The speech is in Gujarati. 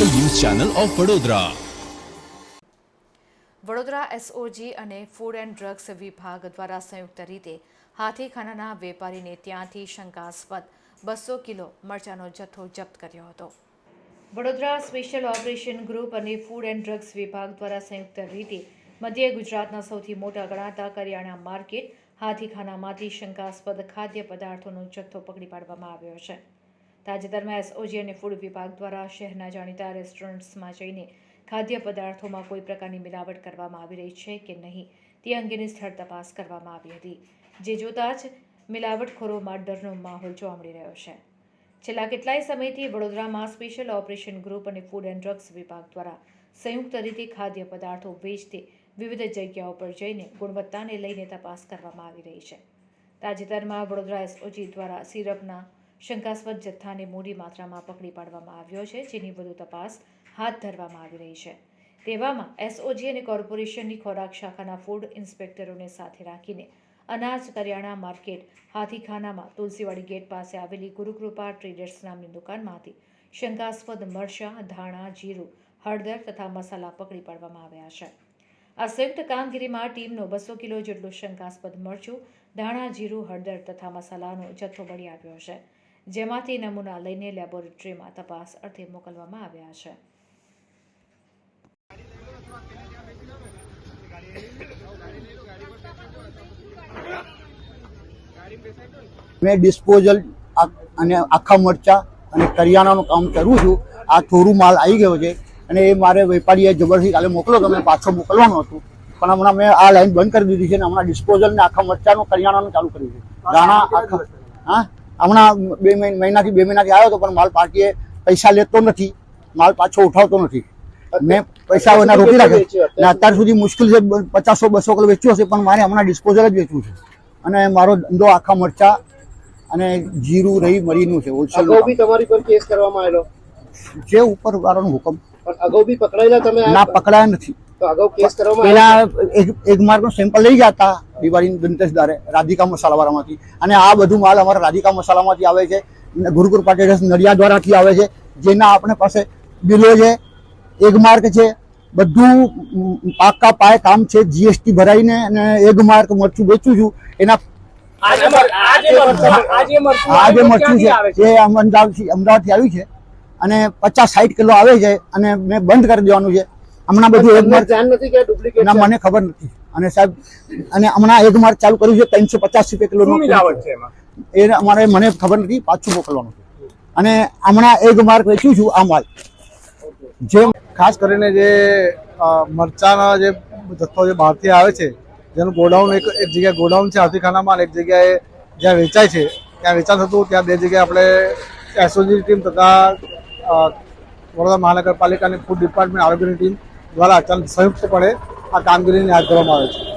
Channel of Vadodara. Vadodara SOG અને ફૂડ એન્ડ ડ્રગ્સ વિભાગ દ્વારા સંયુક્ત રીતે હાથીખાનાના વેપારીને ત્યાંથી શંકાસ્પદ બસો કિલો મરચાનો જથ્થો જપ્ત કર્યો હતો. વડોદરા સ્પેશિયલ ઓપરેશન ગ્રુપ અને ફૂડ એન્ડ ડ્રગ્સ વિભાગ દ્વારા સંયુક્ત રીતે મધ્ય ગુજરાતના સૌથી મોટા ગણાતા કરિયાણા માર્કેટ હાથીખાનામાંથી શંકાસ્પદ ખાદ્ય પદાર્થોનો જથ્થો પકડી પાડવામાં આવ્યો છે. તાજેતરમાં એસઓજી અને ફૂડ વિભાગ દ્વારા શહેરના જાણીતા રેસ્ટોરન્ટ્સમાં જઈને ખાદ્ય પદાર્થોમાં કોઈ પ્રકારની મિલાવટ કરવામાં આવી રહી છે કે નહીં, તે અંગેની સ્થળ તપાસ કરવામાં આવી હતી, જે જોતાં જ મિલાવટખોરોમાં ડરનો માહોલ જોવા મળી રહ્યો છે. છેલ્લા કેટલાય સમયથી વડોદરામાં સ્પેશિયલ ઓપરેશન ગ્રુપ અને ફૂડ એન્ડ ડ્રગ્સ વિભાગ દ્વારા સંયુક્ત રીતે ખાદ્ય પદાર્થો વેચતી વિવિધ જગ્યાઓ પર જઈને ગુણવત્તાને લઈને તપાસ કરવામાં આવી રહી છે. તાજેતરમાં વડોદરા એસઓજી દ્વારા સિરપના શંકાસ્પદ જથ્થાને મોટી માત્રામાં પકડી પાડવામાં આવ્યો છે, જેની વધુ તપાસ હાથ ધરવામાં આવી રહી છે. તેવામાં એસઓજી અને કોર્પોરેશનની ખોરાક શાખાના ફૂડ ઇન્સ્પેક્ટરોને સાથે રાખીને અનાજ કરિયાણા માર્કેટ, હાથીખાનામાં તુલસીવાડી ગેટ પાસે આવેલી ગુરુકૃપા ટ્રેડર્સ નામની દુકાનમાંથી શંકાસ્પદ મરચાં, ધાણા, જીરું, હળદર તથા મસાલા પકડી પાડવામાં આવ્યા છે. આ સંયુક્ત કામગીરીમાં ટીમનો બસો કિલો જેટલું શંકાસ્પદ મરચું, ધાણા, જીરું, હળદર તથા મસાલાનો જથ્થો મળી આવ્યો છે. જેમાંથી નમૂના લઈને લેબોરેટરીમાં તપાસ અર્થે મોકલવામાં આવ્યા છે. મેં ડિસ્પોઝલ આ- અને આખા મરચા અને કરિયાણાનું કામ કરું છું. આ થોડું માલ આવી ગયો છે અને એ મારે વેપારીએ જબરથી કાલે મોકલો તો મેં પાછો મોકલવાનો હતું. પણ હમણાં મેં આ લાઈન બંધ કરી દીધી છે અને હમણાં ડિસ્પોઝલ ને આખા મરચાનું કરિયાણાનું ચાલુ કર્યું છે. દાણા આખા હા? હમણાં બે મહિ- મહિનાથી બે મહિનાથી આવ્યો હતો પણ માલ પાર્ટીએ પૈસા લેતો નથી. માલ પાછો ઉઠાવતો નથી. મેં પૈસા એના રોકી રાખે અને અત્યાર. સુધી મુશ્કેલ છે પચાસો બસો કિલો વેચ્યું હશે પણ મારે હમણાં ડિસ્પોઝલ જ વેચવું છે. અને મારો ધંધો આખા મરચા અને જીરું રહી મરીનું છે હોલસેલ બી તમારી પર કેસ કરવામાં આવેલો? જે ઉપર વાળાનો હુકમ. પણ અગાઉ બી પકડાયેલા તમે ના પકડાયા નથી. તો અગાઉ કેસ કરવામાં પેલા એક એક માર્કનું સેમ્પલ લઈ જતા હતા દિવાળી દંતેશદારે રાધિકા મસાલા વાળામાંથી અને આ બધું માલ અમારા રાધિકા મસાલામાંથી આવે છે. ગુરુકુર પાટેલ નડિયા દ્વારાથી આવે છે. જેના આપણે પાસે બિલો છે એક માર્ક છે બધું પાક્કા પાકા પાયે કામ છે. જીએસટી ભરાઈને અને એક માર્ક મરચું વેચું છું. એના આજે મરચું છે એ અમદાવાદથી અમદાવાદથી આવ્યું છે. અને પચાસ સાઠ કિલો આવે છે અને મેં બંધ કરી દેવાનું છે. હમણાં બધું એક માર્ક ધ્યાન નથી કે ડુપ્લિકેટ ના મને ખબર નથી. અને સાહેબ અને હમણાં એક માર્ક ચાલુ કર્યું છે ત્રણસો પચાસ રૂપિયા કિલો એ અમારે મને ખબર નથી પાછું મોકલવાનું છે. અને હમણાં એક માર્ક વેચ્યું છું આ માલ જે ખાસ કરીને જે મરચાના જે જથ્થો જે બહારથી આવે છે જેનું ગોડાઉન એક એક જગ્યાએ ગોડાઉન છે હાથીખાનામાં એક જગ્યાએ જ્યાં વેચાય છે ત્યાં વેચાણ થતું ત્યાં બે જગ્યાએ આપણે એસઓજી ટીમ તથા વડોદરા મહાનગરપાલિકાની ફૂડ ડિપાર્ટમેન્ટ આરોગ્યની ટીમ દ્વારા સંયુક્તપણે આ કામગીરીને હાથ ધરવામાં આવે છે.